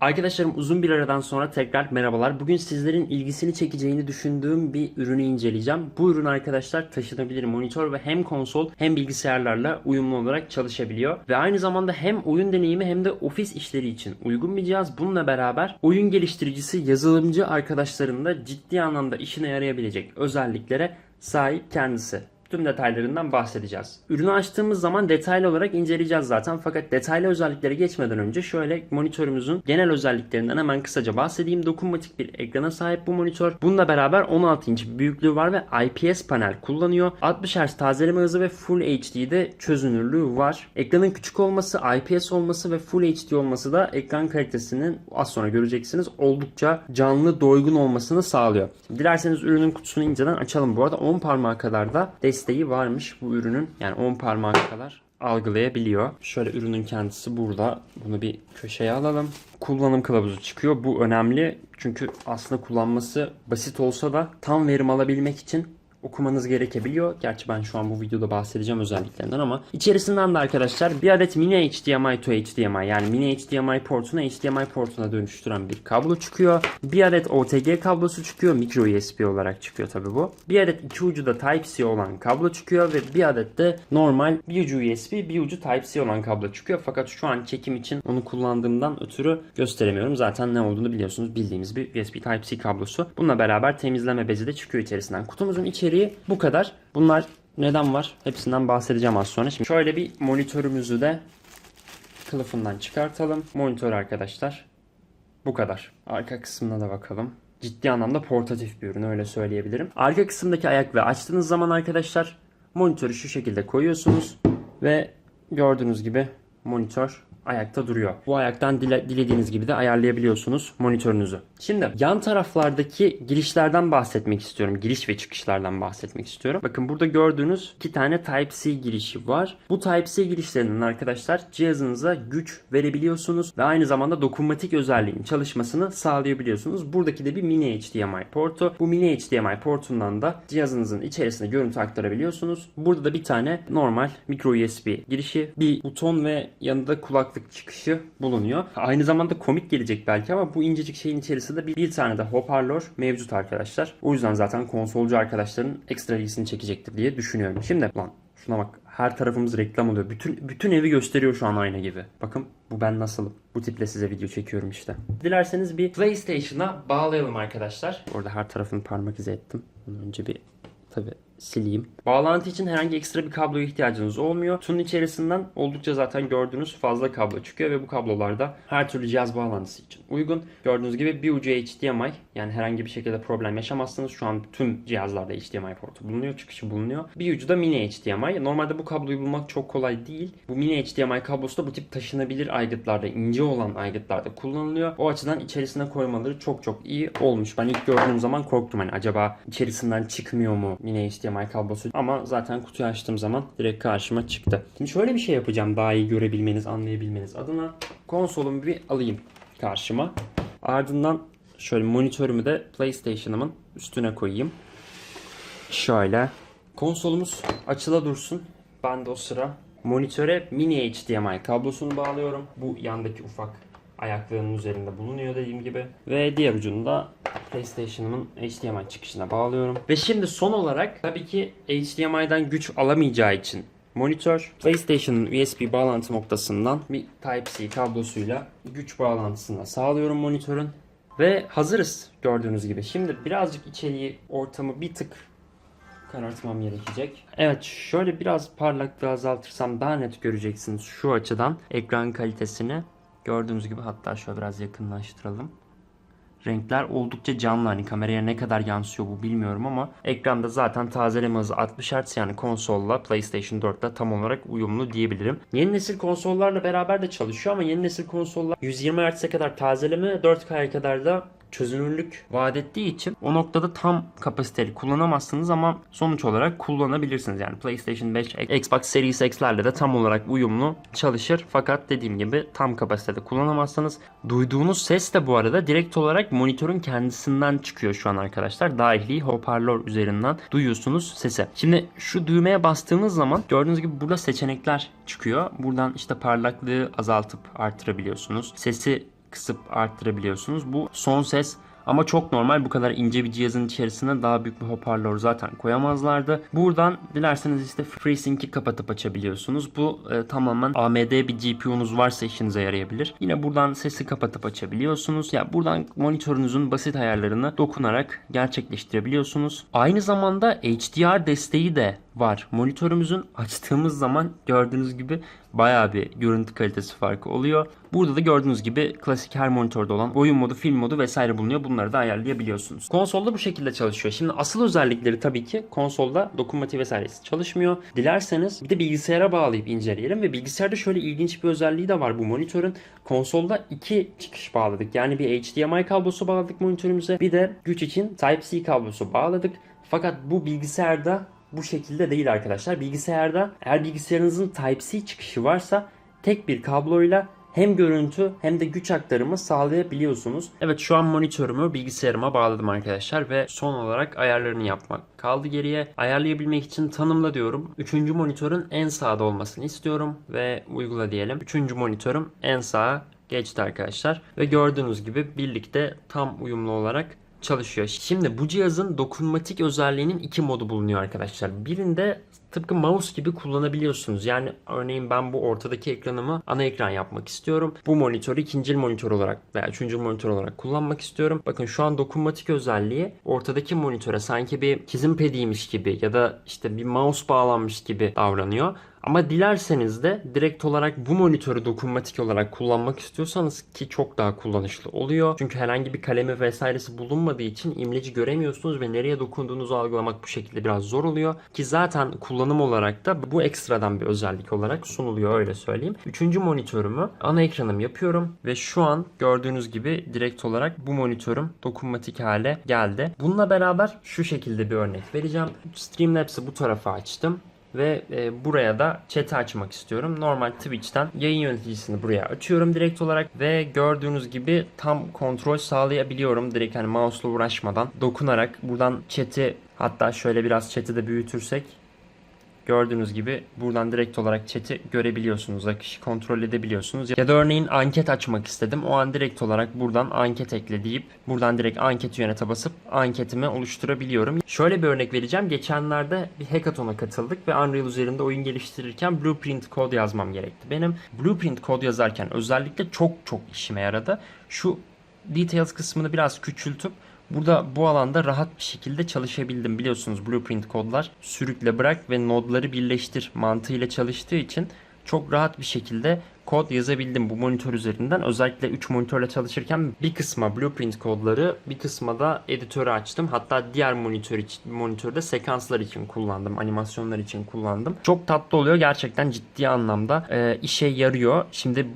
Arkadaşlarım uzun bir aradan sonra tekrar merhabalar. Bugün sizlerin ilgisini çekeceğini düşündüğüm bir ürünü inceleyeceğim. Bu ürün arkadaşlar taşınabilir monitör ve hem konsol hem bilgisayarlarla uyumlu olarak çalışabiliyor. Ve aynı zamanda hem oyun deneyimi hem de ofis işleri için uygun bir cihaz. Bununla beraber oyun geliştiricisi yazılımcı arkadaşların da ciddi anlamda işine yarayabilecek özelliklere sahip kendisi. Tüm detaylarından bahsedeceğiz. Ürünü açtığımız zaman detaylı olarak inceleyeceğiz zaten. Fakat detaylı özelliklere geçmeden önce şöyle monitörümüzün genel özelliklerinden hemen kısaca bahsedeyim. Dokunmatik bir ekrana sahip bu monitör. Bununla beraber 16 inç büyüklüğü var ve IPS panel kullanıyor. 60 Hz tazeleme hızı ve Full HD'de çözünürlüğü var. Ekranın küçük olması, IPS olması ve Full HD olması da ekran kalitesinin az sonra göreceksiniz oldukça canlı, doygun olmasını sağlıyor. Dilerseniz ürünün kutusunu inceden açalım. Bu arada 10 parmağa kadar da desteği varmış bu ürünün. Yani 10 parmağa kadar algılayabiliyor. Şöyle ürünün kendisi burada. Bunu bir köşeye alalım. Kullanım kılavuzu çıkıyor. Bu önemli. Çünkü aslında kullanması basit olsa da tam verim alabilmek için okumanız gerekebiliyor. Gerçi ben şu an bu videoda bahsedeceğim özelliklerinden ama içerisinden de arkadaşlar bir adet mini HDMI to HDMI yani mini HDMI portunu HDMI portuna dönüştüren bir kablo çıkıyor. Bir adet OTG kablosu çıkıyor. Micro USB olarak çıkıyor tabi bu. Bir adet iki ucu da Type-C olan kablo çıkıyor ve bir adet de normal bir ucu USB bir ucu Type-C olan kablo çıkıyor. Fakat şu an çekim için onu kullandığımdan ötürü gösteremiyorum. Zaten ne olduğunu biliyorsunuz. Bildiğimiz bir USB Type-C kablosu. Bununla beraber temizleme bezi de çıkıyor içerisinden. Kutumuzun içeriği bu kadar. Bunlar neden var? Hepsinden bahsedeceğim az sonra. Şimdi şöyle bir monitörümüzü de kılıfından çıkartalım. Monitör arkadaşlar bu kadar. Arka kısmına da bakalım. Ciddi anlamda portatif bir ürün öyle söyleyebilirim. Arka kısımdaki ayak ve açtığınız zaman arkadaşlar monitörü şu şekilde koyuyorsunuz ve gördüğünüz gibi monitör ayakta duruyor. Bu ayaktan dile- dilediğiniz gibi de ayarlayabiliyorsunuz monitörünüzü. Şimdi yan taraflardaki girişlerden bahsetmek istiyorum. Giriş ve çıkışlardan bahsetmek istiyorum. Bakın burada gördüğünüz iki tane Type-C girişi var. Bu Type-C girişlerinden arkadaşlar cihazınıza güç verebiliyorsunuz ve aynı zamanda dokunmatik özelliğin çalışmasını sağlayabiliyorsunuz. Buradaki de bir mini HDMI portu. Bu mini HDMI portundan da cihazınızın içerisine görüntü aktarabiliyorsunuz. Burada da bir tane normal micro USB girişi, bir buton ve yanında kulaklık çıkışı bulunuyor. Aynı zamanda komik gelecek belki ama bu incecik şeyin içerisinde bir, bir tane de hoparlör mevcut arkadaşlar. O yüzden zaten konsolcu arkadaşların ekstra ilgisini çekecektir diye düşünüyorum. Şimdi lan şuna bak her tarafımız reklam oluyor. Bütün bütün evi gösteriyor şu an ayna gibi. Bakın bu ben nasılım. Bu tiple size video çekiyorum işte. Dilerseniz bir PlayStation'a bağlayalım arkadaşlar. Orada her tarafını parmak izi ettim. Önce bir tabi sileyim. Bağlantı için herhangi ekstra bir kabloya ihtiyacınız olmuyor. Kutunun içerisinden oldukça zaten gördüğünüz fazla kablo çıkıyor ve bu kablolarda her türlü cihaz bağlantısı için uygun. Gördüğünüz gibi bir ucu HDMI yani herhangi bir şekilde problem yaşamazsınız. Şu an tüm cihazlarda HDMI portu bulunuyor, çıkışı bulunuyor. Bir ucu da mini HDMI. Normalde bu kabloyu bulmak çok kolay değil. Bu mini HDMI kablosu da bu tip taşınabilir aygıtlarda, ince olan aygıtlarda kullanılıyor. O açıdan içerisine koymaları çok çok iyi olmuş. Ben ilk gördüğüm zaman korktum hani acaba içerisinden çıkmıyor mu mini HDMI kablosu ama zaten kutuyu açtığım zaman direkt karşıma çıktı. Şimdi şöyle bir şey yapacağım daha iyi görebilmeniz, anlayabilmeniz adına. Konsolumu bir alayım karşıma. Ardından şöyle monitörümü de PlayStation'ımın üstüne koyayım. Şöyle. Konsolumuz açıla dursun. Ben de o sıra monitöre mini HDMI kablosunu bağlıyorum. Bu yandaki ufak ayaklığının üzerinde bulunuyor dediğim gibi. Ve diğer ucunu da PlayStation'ımın HDMI çıkışına bağlıyorum. Ve şimdi son olarak tabii ki HDMI'den güç alamayacağı için monitör PlayStation'ın USB bağlantı noktasından bir Type-C kablosuyla güç bağlantısını sağlıyorum monitörün. Ve hazırız gördüğünüz gibi. Şimdi birazcık içeriği ortamı bir tık karartmam gerekecek. Evet şöyle biraz parlaklığı azaltırsam daha net göreceksiniz şu açıdan ekran kalitesini. Gördüğünüz gibi hatta şöyle biraz yakınlaştıralım. Renkler oldukça canlı hani kameraya ne kadar yansıyor bu bilmiyorum ama ekranda zaten tazeleme hızı 60 Hz yani konsolla PlayStation 4'te tam olarak uyumlu diyebilirim. Yeni nesil konsollarla beraber de çalışıyor ama yeni nesil konsollar 120 Hz'e kadar tazeleme 4K'ya kadar da çözünürlük vaat ettiği için o noktada tam kapasiteli kullanamazsınız ama sonuç olarak kullanabilirsiniz. Yani PlayStation 5, Xbox Series X'lerle de tam olarak uyumlu çalışır. Fakat dediğim gibi tam kapasitede kullanamazsanız duyduğunuz ses de bu arada direkt olarak monitörün kendisinden çıkıyor şu an arkadaşlar. Dahili hoparlör üzerinden duyuyorsunuz sesi. Şimdi şu düğmeye bastığınız zaman gördüğünüz gibi burada seçenekler çıkıyor. Buradan işte parlaklığı azaltıp artırabiliyorsunuz. Sesi kısıp arttırabiliyorsunuz. Bu son ses ama çok normal bu kadar ince bir cihazın içerisine daha büyük bir hoparlör zaten koyamazlardı. Buradan dilerseniz işte FreeSync'i kapatıp açabiliyorsunuz. Bu e, tamamen AMD bir GPU'nuz varsa işinize yarayabilir. Yine buradan sesi kapatıp açabiliyorsunuz. Ya buradan monitörünüzün basit ayarlarını dokunarak gerçekleştirebiliyorsunuz. Aynı zamanda HDR desteği de var. Monitörümüzün açtığımız zaman gördüğünüz gibi bayağı bir görüntü kalitesi farkı oluyor. Burada da gördüğünüz gibi klasik her monitörde olan oyun modu, film modu vesaire bulunuyor. Bunları da ayarlayabiliyorsunuz. Konsolda bu şekilde çalışıyor. Şimdi asıl özellikleri tabii ki konsolda dokunmatik vesairesi çalışmıyor. Dilerseniz bir de bilgisayara bağlayıp inceleyelim ve bilgisayarda şöyle ilginç bir özelliği de var bu monitörün. Konsolda iki çıkış bağladık. Yani bir HDMI kablosu bağladık monitörümüze. Bir de güç için Type-C kablosu bağladık. Fakat bu bilgisayarda bu şekilde değil arkadaşlar. Bilgisayarda eğer bilgisayarınızın Type-C çıkışı varsa tek bir kabloyla hem görüntü hem de güç aktarımı sağlayabiliyorsunuz. Evet şu an monitörümü bilgisayarıma bağladım arkadaşlar ve son olarak ayarlarını yapmak kaldı geriye. Ayarlayabilmek için tanımla diyorum. Üçüncü monitörün en sağda olmasını istiyorum ve uygula diyelim. Üçüncü monitörüm en sağa geçti arkadaşlar ve gördüğünüz gibi birlikte tam uyumlu olarak çalışıyor. Şimdi bu cihazın dokunmatik özelliğinin iki modu bulunuyor arkadaşlar. Birinde tıpkı mouse gibi kullanabiliyorsunuz. Yani örneğin ben bu ortadaki ekranımı ana ekran yapmak istiyorum. Bu monitörü ikinci monitör olarak veya üçüncü monitör olarak kullanmak istiyorum. Bakın şu an dokunmatik özelliği ortadaki monitöre sanki bir çizim pediymiş gibi ya da işte bir mouse bağlanmış gibi davranıyor. Ama dilerseniz de direkt olarak bu monitörü dokunmatik olarak kullanmak istiyorsanız ki çok daha kullanışlı oluyor. Çünkü herhangi bir kalemi vesairesi bulunmadığı için imleci göremiyorsunuz ve nereye dokunduğunuzu algılamak bu şekilde biraz zor oluyor. Ki zaten kullanım olarak da bu ekstradan bir özellik olarak sunuluyor öyle söyleyeyim. Üçüncü monitörümü ana ekranım yapıyorum ve şu an gördüğünüz gibi direkt olarak bu monitörüm dokunmatik hale geldi. Bununla beraber şu şekilde bir örnek vereceğim. Streamlabs'i bu tarafa açtım ve e, buraya da chat'i açmak istiyorum. Normal Twitch'ten yayın yöneticisini buraya açıyorum direkt olarak ve gördüğünüz gibi tam kontrol sağlayabiliyorum. Direkt hani mouse'la uğraşmadan dokunarak buradan chat'i hatta şöyle biraz chat'i de büyütürsek Gördüğünüz gibi buradan direkt olarak chat'i görebiliyorsunuz. Akışı kontrol edebiliyorsunuz. Ya da örneğin anket açmak istedim. O an direkt olarak buradan anket ekle deyip buradan direkt anket yönete basıp anketimi oluşturabiliyorum. Şöyle bir örnek vereceğim. Geçenlerde bir hackathon'a katıldık ve Unreal üzerinde oyun geliştirirken blueprint kod yazmam gerekti. Benim blueprint kod yazarken özellikle çok çok işime yaradı. Şu details kısmını biraz küçültüp Burada bu alanda rahat bir şekilde çalışabildim. Biliyorsunuz blueprint kodlar sürükle bırak ve nodları birleştir mantığıyla çalıştığı için çok rahat bir şekilde kod yazabildim bu monitör üzerinden. Özellikle 3 monitörle çalışırken bir kısma blueprint kodları, bir kısma da editörü açtım. Hatta diğer monitör için, monitörde sekanslar için kullandım, animasyonlar için kullandım. Çok tatlı oluyor gerçekten ciddi anlamda e, işe yarıyor. Şimdi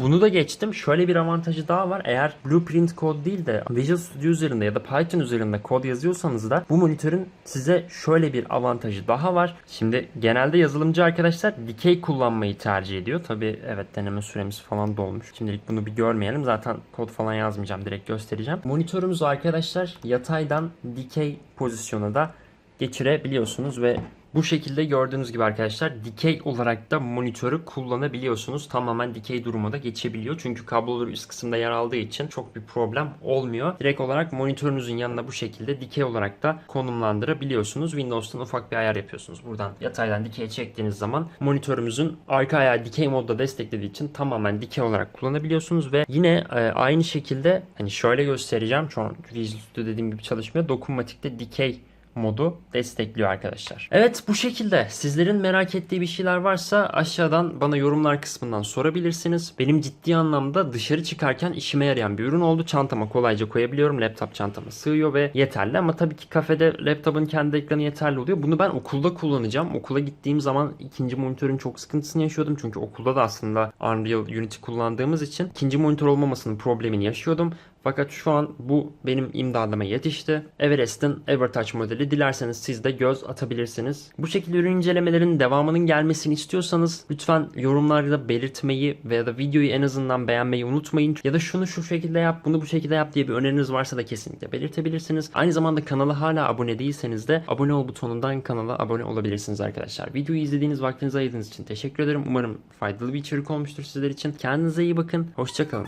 bunu da geçtim. Şöyle bir avantajı daha var. Eğer Blueprint kod değil de Visual Studio üzerinde ya da Python üzerinde kod yazıyorsanız da bu monitörün size şöyle bir avantajı daha var. Şimdi genelde yazılımcı arkadaşlar dikey kullanmayı tercih ediyor. Tabi evet deneme süremiz falan dolmuş. Şimdilik bunu bir görmeyelim. Zaten kod falan yazmayacağım. Direkt göstereceğim. Monitörümüzü arkadaşlar yataydan dikey pozisyona da geçirebiliyorsunuz ve bu şekilde gördüğünüz gibi arkadaşlar dikey olarak da monitörü kullanabiliyorsunuz. Tamamen dikey duruma da geçebiliyor. Çünkü kabloları üst kısımda yer aldığı için çok bir problem olmuyor. Direkt olarak monitörünüzün yanına bu şekilde dikey olarak da konumlandırabiliyorsunuz. Windows'tan ufak bir ayar yapıyorsunuz. Buradan yataydan dikey çektiğiniz zaman monitörümüzün arka ayağı dikey modda desteklediği için tamamen dikey olarak kullanabiliyorsunuz ve yine e, aynı şekilde hani şöyle göstereceğim. Şu an Visual Studio dediğim gibi çalışmıyor. Dokunmatikte dikey modu destekliyor arkadaşlar. Evet bu şekilde sizlerin merak ettiği bir şeyler varsa aşağıdan bana yorumlar kısmından sorabilirsiniz. Benim ciddi anlamda dışarı çıkarken işime yarayan bir ürün oldu. Çantama kolayca koyabiliyorum. Laptop çantama sığıyor ve yeterli ama tabii ki kafede laptopun kendi ekranı yeterli oluyor. Bunu ben okulda kullanacağım. Okula gittiğim zaman ikinci monitörün çok sıkıntısını yaşıyordum. Çünkü okulda da aslında Unreal Unity kullandığımız için ikinci monitör olmamasının problemini yaşıyordum. Fakat şu an bu benim imdadıma yetişti. Everest'in Evertouch modeli dilerseniz siz de göz atabilirsiniz. Bu şekilde ürün incelemelerinin devamının gelmesini istiyorsanız lütfen yorumlarda belirtmeyi veya da videoyu en azından beğenmeyi unutmayın. Ya da şunu şu şekilde yap, bunu bu şekilde yap diye bir öneriniz varsa da kesinlikle belirtebilirsiniz. Aynı zamanda kanala hala abone değilseniz de abone ol butonundan kanala abone olabilirsiniz arkadaşlar. Videoyu izlediğiniz vaktinizi ayırdığınız için teşekkür ederim. Umarım faydalı bir içerik olmuştur sizler için. Kendinize iyi bakın. Hoşçakalın.